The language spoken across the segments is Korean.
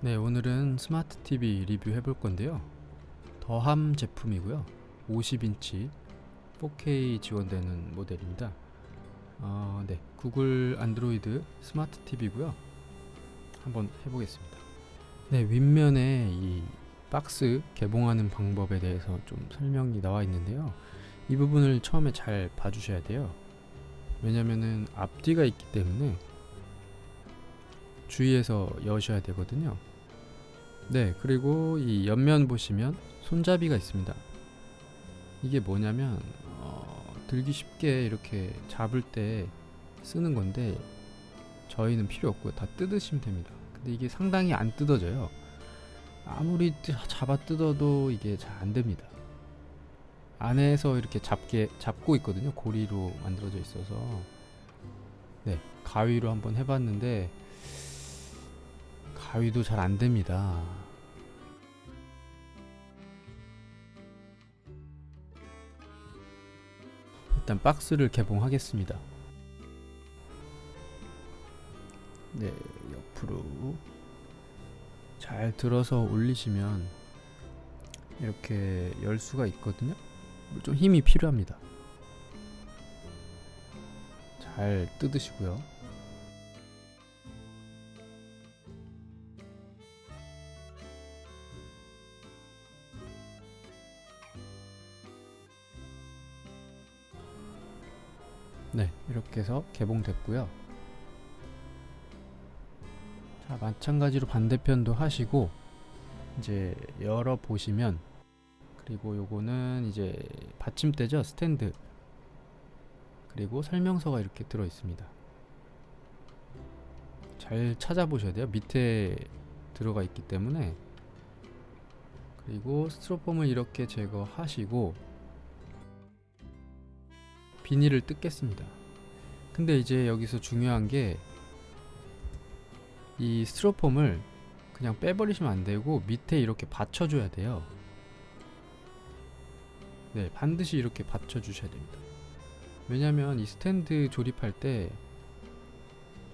네, 오늘은 스마트 TV 리뷰 해 볼 건데요. 더함 제품이고요. 50인치 4K 지원되는 모델입니다. 어, 네, 구글 안드로이드 스마트 TV고요. 한번 해보겠습니다. 네, 윗면에 이 박스 개봉하는 방법에 대해서 좀 설명이 나와 있는데요. 이 부분을 처음에 잘 봐주셔야 돼요. 왜냐면은 앞뒤가 있기 때문에 주의해서 여셔야 되거든요. 네, 그리고 이 옆면 보시면 손잡이가 있습니다. 이게 뭐냐면 어, 들기 쉽게 이렇게 잡을 때 쓰는 건데 저희는 필요 없고요. 다 뜯으시면 됩니다. 근데 이게 상당히 안 뜯어져요. 아무리 뜨- 잡아 뜯어도 이게 잘 안 됩니다. 안에서 이렇게 잡게 잡고 있거든요. 고리로 만들어져 있어서 네 가위로 한번 해봤는데 가위도 잘 안 됩니다. 일단 박스를 개봉하겠습니다. 네, 옆으로 잘 들어서 올리시면 이렇게 열 수가 있거든요. 좀 힘이 필요합니다. 잘 뜯으시고요. 네, 이렇게 해서 개봉됐고요. 자, 마찬가지로 반대편도 하시고 이제 열어 보시면 그리고 요거는 이제 받침대죠, 스탠드. 그리고 설명서가 이렇게 들어 있습니다. 잘 찾아보셔야 돼요. 밑에 들어가 있기 때문에. 그리고 스티로폼을 이렇게 제거하시고 비닐을 뜯겠습니다. 근데 이제 여기서 중요한 게 이 스티로폼을 그냥 빼버리시면 안 되고 밑에 이렇게 받쳐줘야 돼요. 네, 반드시 이렇게 받쳐주셔야 됩니다. 왜냐면 이 스탠드 조립할 때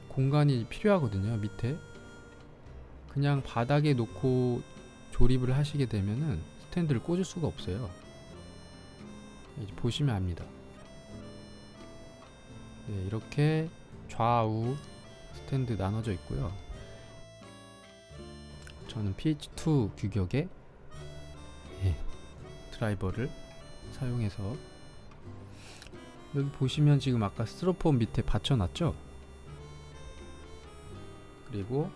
공간이 필요하거든요, 밑에. 그냥 바닥에 놓고 조립을 하시게 되면은 스탠드를 꽂을 수가 없어요. 보시면 압니다. 네, 이렇게 좌우 스탠드 나눠져 있고요. 저는 PH2 규격의 예, 드라이버를 사용해서 여기 보시면 지금 아까 스티로폼 밑에 받쳐놨죠? 그리고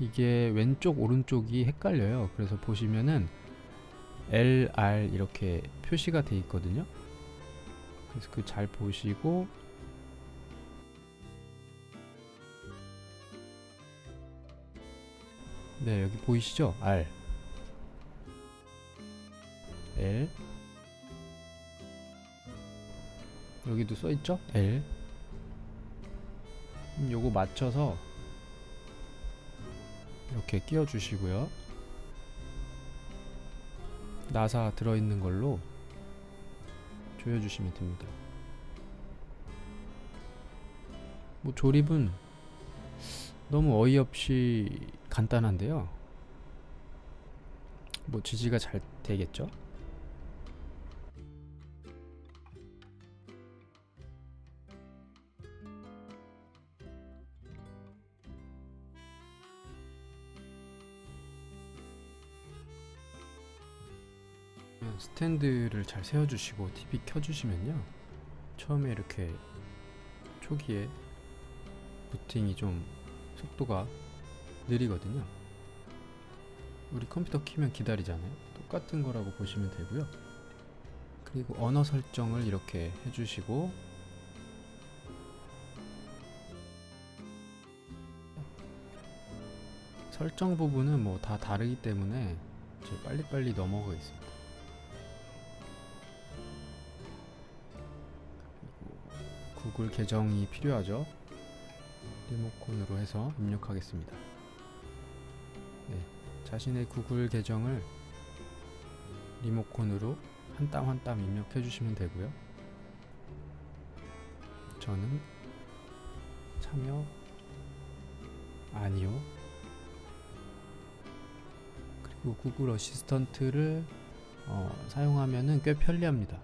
이게 왼쪽 오른쪽이 헷갈려요. 그래서 보시면은 LR 이렇게 표시가 돼 있거든요. 그래서 그 잘 보시고. 네 여기 보이시죠? R. L. 여기도 써있죠? L. 음, 요거 맞춰서 이렇게 끼워 주시고요. 나사 들어있는 걸로 조여주시면 됩니다 뭐 조립은 너무 어이없이 간단한데요 뭐 지지가 잘 되겠죠? 스탠드를 잘 세워주시고 TV 켜주시면요. 처음에 이렇게 초기에 부팅이 좀 속도가 느리거든요. 우리 컴퓨터 키면 기다리잖아요. 똑같은 거라고 보시면 되고요. 그리고 언어 설정을 이렇게 해주시고. 설정 부분은 뭐 다 다르기 때문에 빨리빨리 넘어가겠습니다 구글 계정이 필요하죠. 리모컨으로 해서 입력하겠습니다. 네, 자신의 구글 계정을 리모컨으로 한 땀 한 땀 입력해 주시면 되고요. 저는 참여 아니요 그 구글 어시스턴트를 어, 사용하면은 꽤 편리합니다.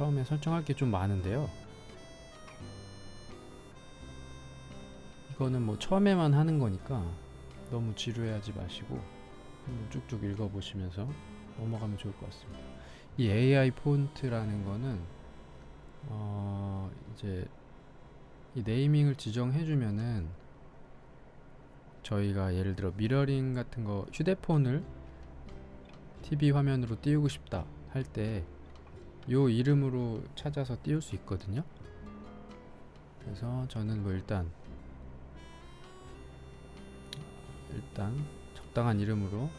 처음에 설정할 게 좀 많은데요. 이거는 뭐 처음에만 하는 거니까 너무 지루해하지 마시고 한번 쭉쭉 읽어보시면서 넘어가면 좋을 것 같습니다. 이 AI 폰트라는 거는 어 이제 이 네이밍을 지정해주면은 저희가 예를 들어 미러링 같은 거 휴대폰을 TV 화면으로 띄우고 싶다 할 때 요 이름으로 찾아서 띄울 수 있거든요. 그래서 저는 뭐 일단 일단 적당한 이름으로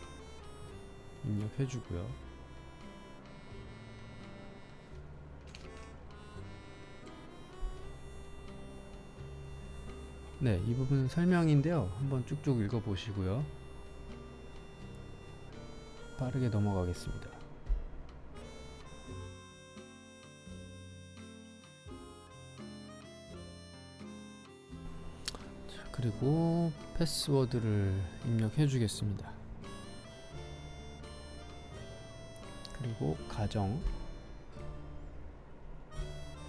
입력해 주고요. 네, 이 부분은 설명인데요. 한번 쭉쭉 읽어 보시고요. 빠르게 넘어가겠습니다. 그리고 패스워드를 입력해 주겠습니다. 그리고 가정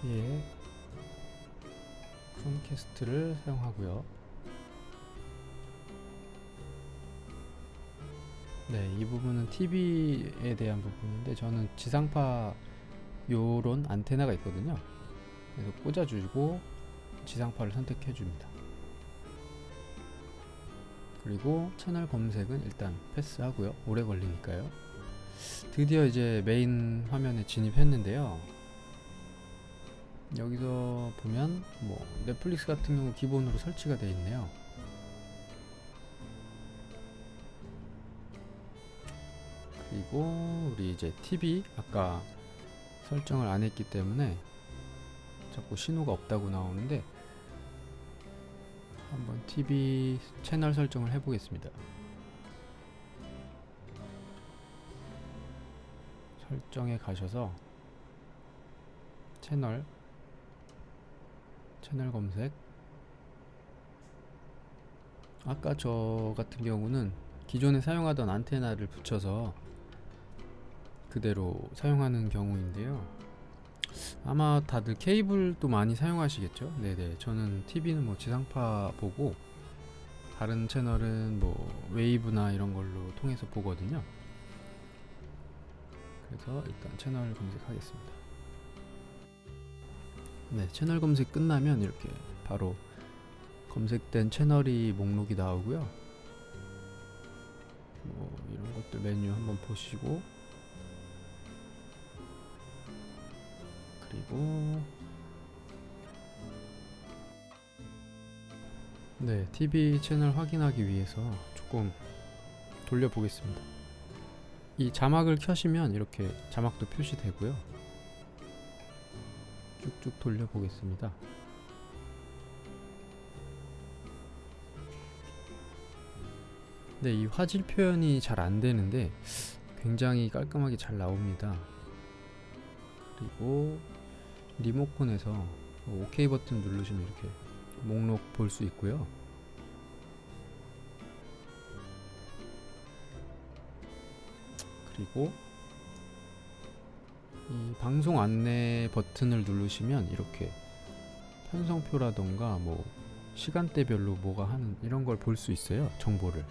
예 크롬캐스트를 사용하고요. 네, 이 부분은 TV에 대한 부분인데 저는 지상파 요런 안테나가 있거든요. 그래서 꽂아주고 지상파를 선택해 줍니다. 그리고 채널 검색은 일단 패스하고요. 오래 걸리니까요. 드디어 이제 메인 화면에 진입했는데요. 여기서 보면 뭐 넷플릭스 같은 경우 기본으로 설치가 되어 있네요. 그리고 우리 이제 TV 아까 설정을 안 했기 때문에 자꾸 신호가 없다고 나오는데 한번 TV 채널 설정을 해보겠습니다. 설정에 가셔서 채널 채널 검색 아까 저 같은 경우는 기존에 사용하던 안테나를 붙여서 그대로 사용하는 경우인데요 아마 다들 케이블도 많이 사용하시겠죠? 네네. 저는 TV는 뭐 지상파 보고 다른 채널은 뭐 웨이브나 이런 걸로 통해서 보거든요. 그래서 일단 채널 검색하겠습니다. 네, 채널 검색 끝나면 이렇게 바로 검색된 채널이 목록이 나오고요. 뭐 이런 것들 메뉴 한번 보시고 그리고 네, TV 채널 확인하기 위해서 조금 돌려보겠습니다. 이 자막을 켜시면 이렇게 자막도 표시되고요. 쭉쭉 돌려보겠습니다. 네, 이 화질 표현이 잘 안 되는데 굉장히 깔끔하게 잘 나옵니다. 그리고 리모컨에서 OK 버튼 누르시면 이렇게 목록 볼 수 있고요. 그리고 이 방송 안내 버튼을 누르시면 이렇게 편성표라던가 뭐 시간대별로 뭐가 하는 이런 걸 볼 수 있어요. 정보를.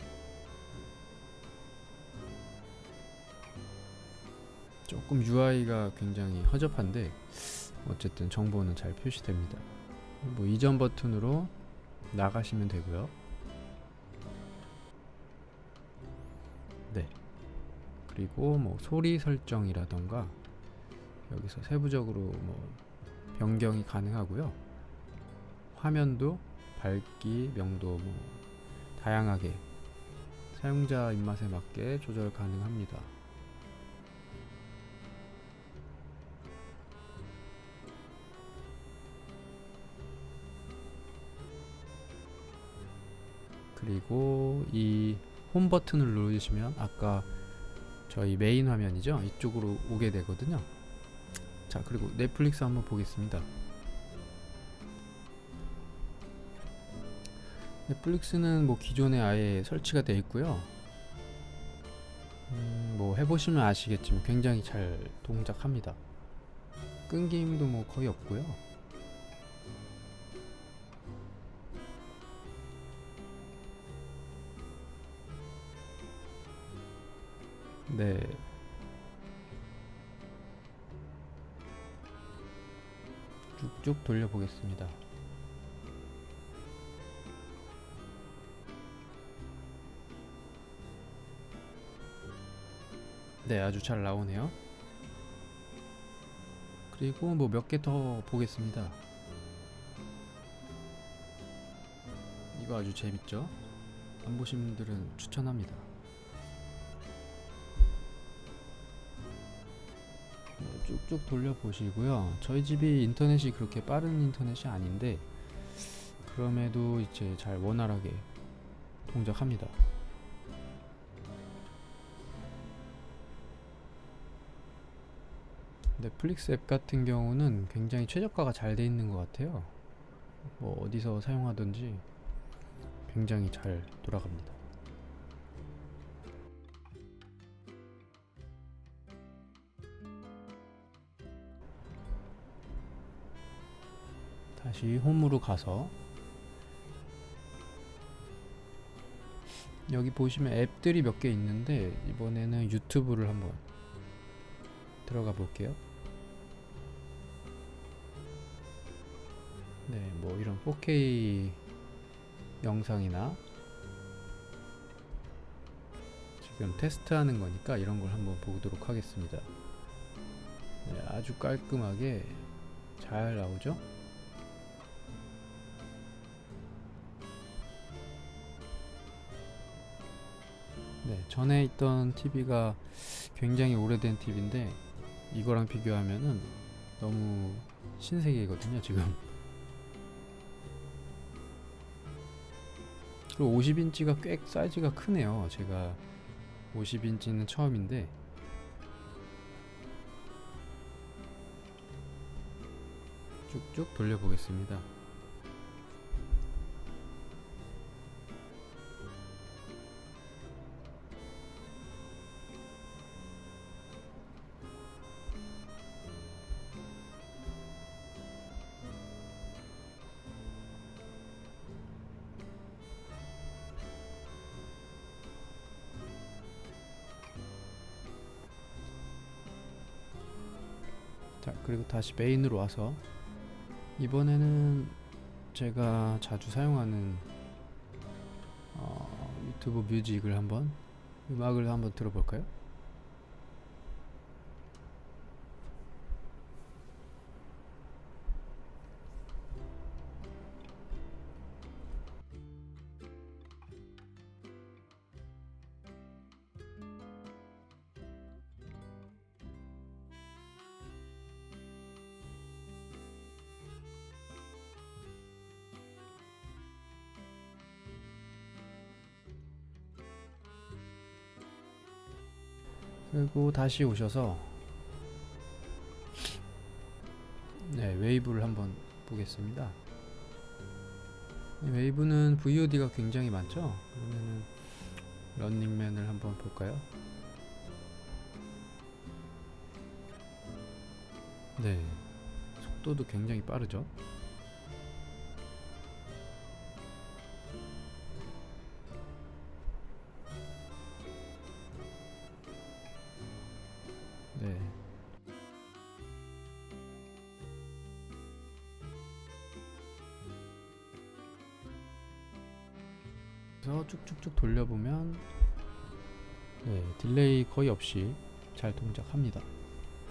조금 UI가 굉장히 허접한데 어쨌든 정보는 잘 표시됩니다. 뭐 이전 버튼으로 나가시면 되고요. 네. 그리고 뭐 소리 설정이라던가 여기서 세부적으로 뭐 변경이 가능하고요. 화면도 밝기, 명도 뭐 다양하게 사용자 입맛에 맞게 조절 가능합니다. 그리고 이 홈 버튼을 누르시면 아까 저희 메인 화면이죠. 이쪽으로 오게 되거든요. 자, 그리고 넷플릭스 한번 보겠습니다. 넷플릭스는 뭐 기존에 아예 설치가 되어 있고요. 음, 뭐 해보시면 아시겠지만 굉장히 잘 동작합니다. 끊김도 뭐 거의 없고요. 네. 쭉쭉 돌려보겠습니다. 네, 아주 잘 나오네요. 그리고 뭐 몇 개 더 보겠습니다. 이거 아주 재밌죠? 안 보신 분들은 추천합니다. 쭉쭉 돌려보시고요. 저희 집이 인터넷이 그렇게 빠른 인터넷이 아닌데 그럼에도 이제 잘 원활하게 동작합니다. 넷플릭스 앱 같은 경우는 굉장히 최저가가 잘 돼 있는 것 같아요. 뭐 어디서 사용하든지 굉장히 잘 돌아갑니다. 다시 홈으로 가서 여기 보시면 앱들이 몇 개 있는데 이번에는 유튜브를 한번 들어가 볼게요. 네, 뭐 이런 4K 영상이나 지금 테스트하는 거니까 이런 걸 한번 보도록 하겠습니다. 네, 아주 깔끔하게 잘 나오죠? 네, 전에 있던 TV가 굉장히 오래된 TV인데 이거랑 비교하면은 너무 신세계거든요, 지금. 그리고 50인치가 꽤 사이즈가 크네요. 제가 50인치는 처음인데 쭉쭉 돌려보겠습니다. 자, 그리고 다시 메인으로 와서 이번에는 제가 자주 사용하는 어, 유튜브 뮤직을 한번 음악을 한번 들어볼까요? 그리고 다시 오셔서 네, 웨이브를 한번 보겠습니다. 네, 웨이브는 VOD가 굉장히 많죠? 그러면은 런닝맨을 한번 볼까요? 네, 속도도 굉장히 빠르죠? 그래서 쭉쭉쭉 돌려보면 네, 딜레이 거의 없이 잘 동작합니다.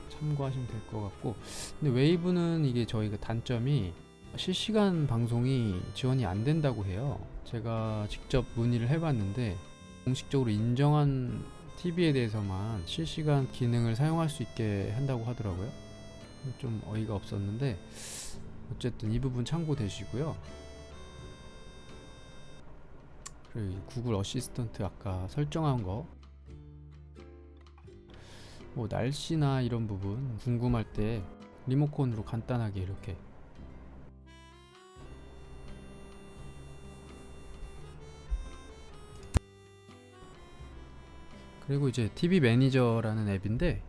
참고하시면 될 것 같고 근데 웨이브는 이게 저희가 단점이 실시간 방송이 지원이 안 된다고 해요. 제가 직접 문의를 해봤는데 공식적으로 인정한 TV에 대해서만 실시간 기능을 사용할 수 있게 한다고 하더라고요. 좀 어이가 없었는데 어쨌든 이 부분 참고되시고요. 그리고 이 구글 어시스턴트 아까 설정한 거. 뭐 날씨나 이런 부분 궁금할 때 리모컨으로 간단하게 이렇게. 그리고 이제 TV 매니저라는 앱인데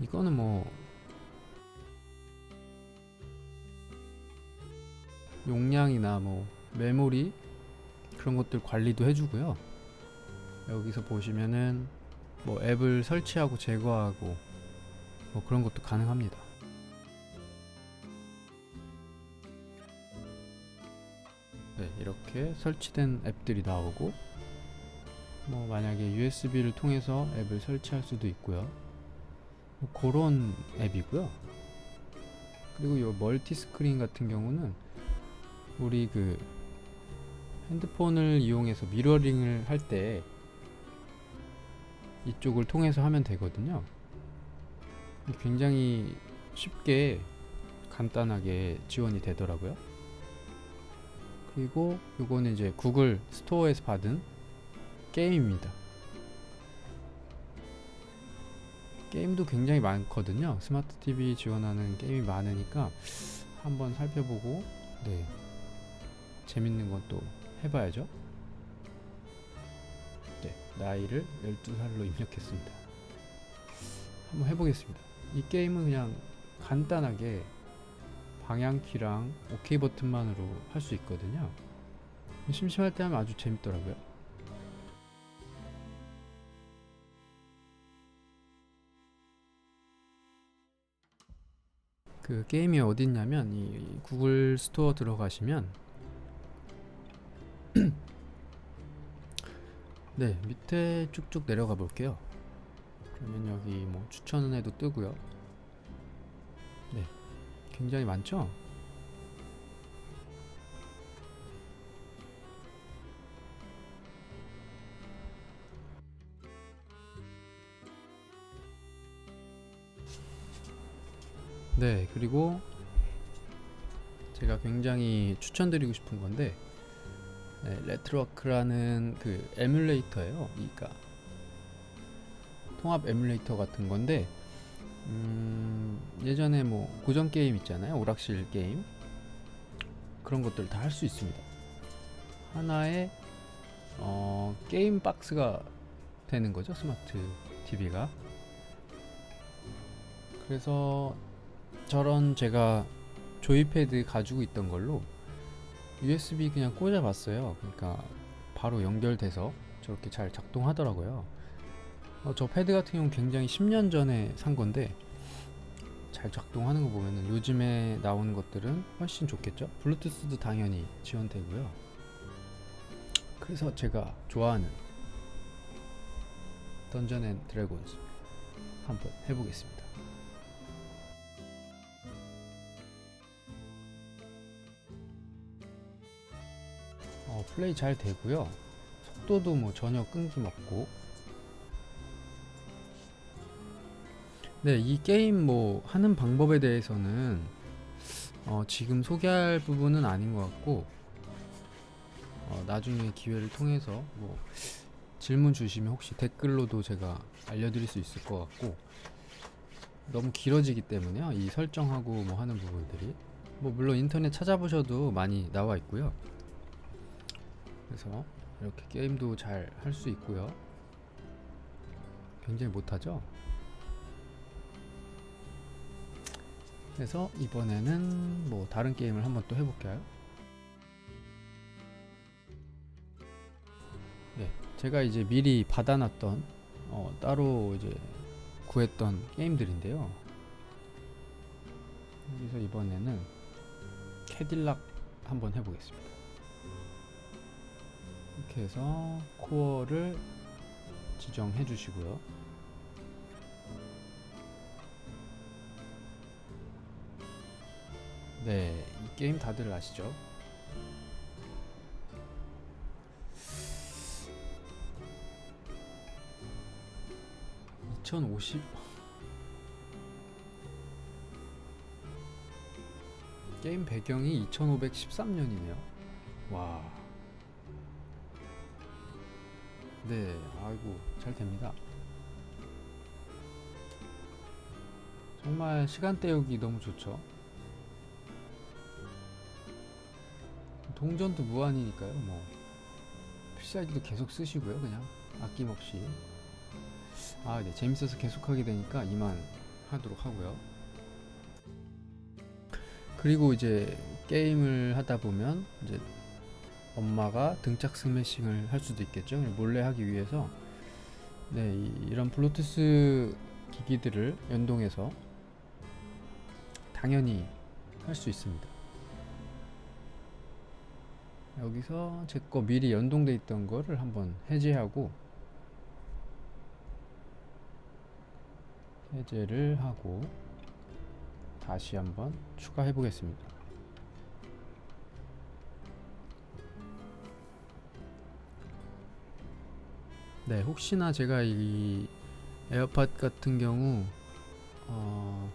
이거는 뭐 용량이나 뭐 메모리 그런 것들 관리도 해주고요. 여기서 보시면은 뭐 앱을 설치하고 제거하고 뭐 그런 것도 가능합니다. 네, 이렇게 설치된 앱들이 나오고 뭐 만약에 USB를 통해서 앱을 설치할 수도 있고요. 뭐 그런 앱이고요. 그리고 이 멀티 스크린 같은 경우는 우리 그 핸드폰을 이용해서 미러링을 할 때 이쪽을 통해서 하면 되거든요. 굉장히 쉽게 간단하게 지원이 되더라고요. 그리고 이거는 이제 구글 스토어에서 받은 게임입니다. 게임도 굉장히 많거든요. 스마트 TV 지원하는 게임이 많으니까 한번 살펴보고 네 재밌는 것도 해봐야죠. 네 나이를 12살로 입력했습니다. 한번 해보겠습니다. 이 게임은 그냥 간단하게 방향키랑 OK 버튼만으로 할 수 있거든요. 심심할 때 하면 아주 재밌더라고요. 그 게임이 어디 있냐면 이 구글 스토어 들어가시면 네 밑에 쭉쭉 내려가 볼게요. 그러면 여기 뭐 추천해도 뜨고요. 네 굉장히 많죠? 네, 그리고 제가 굉장히 추천드리고 싶은 건데 네, 레트로워크라는 그 에뮬레이터예요. 그러니까 통합 에뮬레이터 같은 건데 음, 예전에 뭐 고전 게임 있잖아요. 오락실 게임 그런 것들 다 할 수 있습니다. 하나의 어, 게임 박스가 되는 거죠. 스마트 TV가. 그래서 저런 제가 조이패드 가지고 있던 걸로 USB 그냥 꽂아 봤어요. 그러니까 바로 연결돼서 저렇게 잘 작동하더라고요. 어, 저 패드 같은 경우는 굉장히 10년 전에 산 건데 잘 작동하는 거 보면은 요즘에 나오는 것들은 훨씬 좋겠죠. 블루투스도 당연히 지원되고요. 그래서 제가 좋아하는 던전 앤 드래곤즈 한번 해보겠습니다. 플레이 잘 되고요. 속도도 뭐 전혀 끊김 없고. 네, 이 게임 뭐 하는 방법에 대해서는 어, 지금 소개할 부분은 아닌 것 같고 어, 나중에 기회를 통해서 뭐 질문 주시면 혹시 댓글로도 제가 알려드릴 수 있을 것 같고 너무 길어지기 때문에요. 이 설정하고 뭐 하는 부분들이 뭐 물론 인터넷 찾아보셔도 많이 나와 있고요. 그래서 이렇게 게임도 잘 할 수 있고요. 굉장히 못하죠? 그래서 이번에는 뭐 다른 게임을 한번 또 해볼까요? 네, 제가 이제 미리 받아놨던 어, 따로 이제 구했던 게임들인데요. 그래서 이번에는 캐딜락 한번 해보겠습니다. 이렇게 해서 코어를 지정해 주시고요. 네, 이 게임 다들 아시죠? (2050) 게임 배경이 2513년이네요 와 네, 아이고 잘 됩니다. 정말 시간 때우기 너무 좋죠. 동전도 무한이니까요. 뭐 필살기도 계속 쓰시고요. 그냥 아낌없이. 아, 네. 재밌어서 계속 하게 되니까 이만 하도록 하고요. 그리고 이제 게임을 하다 보면 이제 엄마가 등짝 스매싱을 할 수도 있겠죠. 몰래 하기 위해서 네, 이, 이런 블루투스 기기들을 연동해서 당연히 할 수 있습니다. 여기서 제 거 미리 연동돼 있던 거를 한번 해제하고 해제를 하고 다시 한번 추가해 보겠습니다. 네, 혹시나 제가 이 에어팟 같은 경우 어,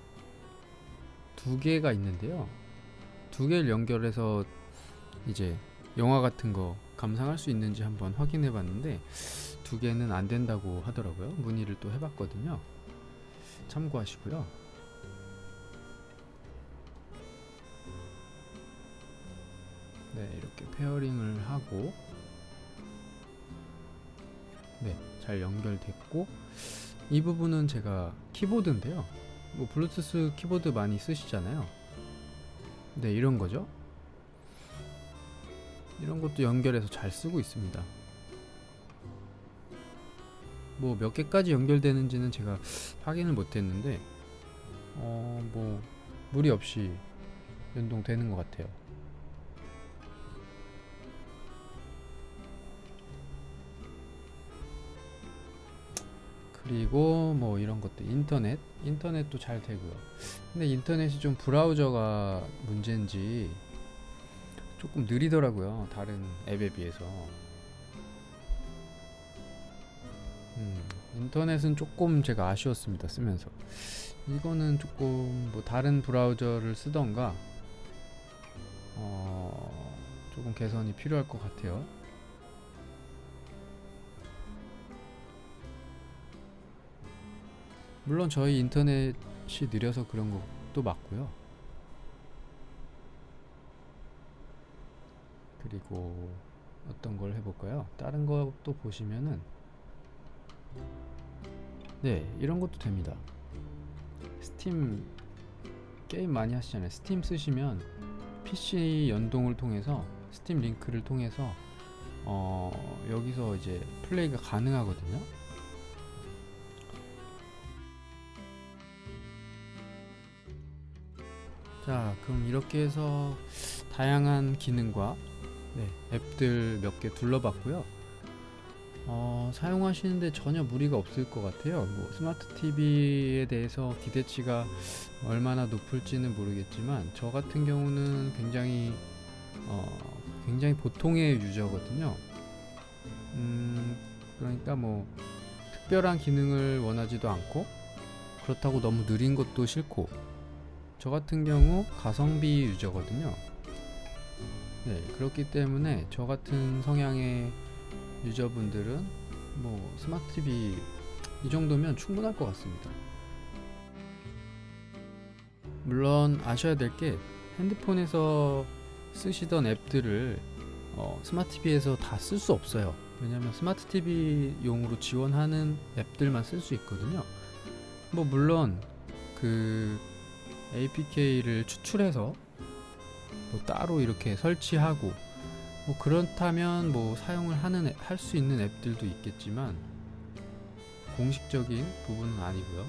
두 개가 있는데요. 두 개를 연결해서 이제 영화 같은 거 감상할 수 있는지 한번 확인해 봤는데 두 개는 안 된다고 하더라고요. 문의를 또 해봤거든요. 참고하시고요. 네, 이렇게 페어링을 하고 네, 잘 연결됐고 이 부분은 제가 키보드인데요. 뭐 블루투스 키보드 많이 쓰시잖아요. 네, 이런 거죠. 이런 것도 연결해서 잘 쓰고 있습니다. 뭐 몇 개까지 연결되는지는 제가 확인을 못했는데 어 뭐 무리 없이 연동되는 것 같아요. 그리고 뭐 이런 것도 인터넷 인터넷도 잘 되고요. 근데 인터넷이 좀 브라우저가 문제인지 조금 느리더라고요. 다른 앱에 비해서. 음, 인터넷은 조금 제가 아쉬웠습니다. 쓰면서. 이거는 조금 뭐 다른 브라우저를 쓰던가 어, 조금 개선이 필요할 것 같아요. 물론 저희 인터넷이 느려서 그런 것도 맞고요. 그리고 어떤 걸 해볼까요? 다른 것도 보시면은 네 이런 것도 됩니다. 스팀 게임 많이 하시잖아요. 스팀 쓰시면 PC 연동을 통해서 스팀 링크를 통해서 어, 여기서 이제 플레이가 가능하거든요. 자, 그럼 이렇게 해서 다양한 기능과 네, 앱들 몇 개 둘러봤고요. 어, 사용하시는데 전혀 무리가 없을 것 같아요. 뭐 스마트 TV에 대해서 기대치가 얼마나 높을지는 모르겠지만 저 같은 경우는 굉장히 어, 굉장히 보통의 유저거든요. 음, 그러니까 뭐 특별한 기능을 원하지도 않고 그렇다고 너무 느린 것도 싫고 저 같은 경우 가성비 유저거든요. 네, 그렇기 때문에 저 같은 성향의 유저분들은 뭐 스마트 TV 이 정도면 충분할 것 같습니다. 물론 아셔야 될 게 핸드폰에서 쓰시던 앱들을 어, 스마트 TV에서 다 쓸 수 없어요. 왜냐하면 스마트 TV용으로 지원하는 앱들만 쓸 수 있거든요. 뭐 물론 그 APK를 추출해서 뭐 따로 이렇게 설치하고 뭐 그렇다면 뭐 사용을 하는 할 수 있는 앱들도 있겠지만 공식적인 부분은 아니고요.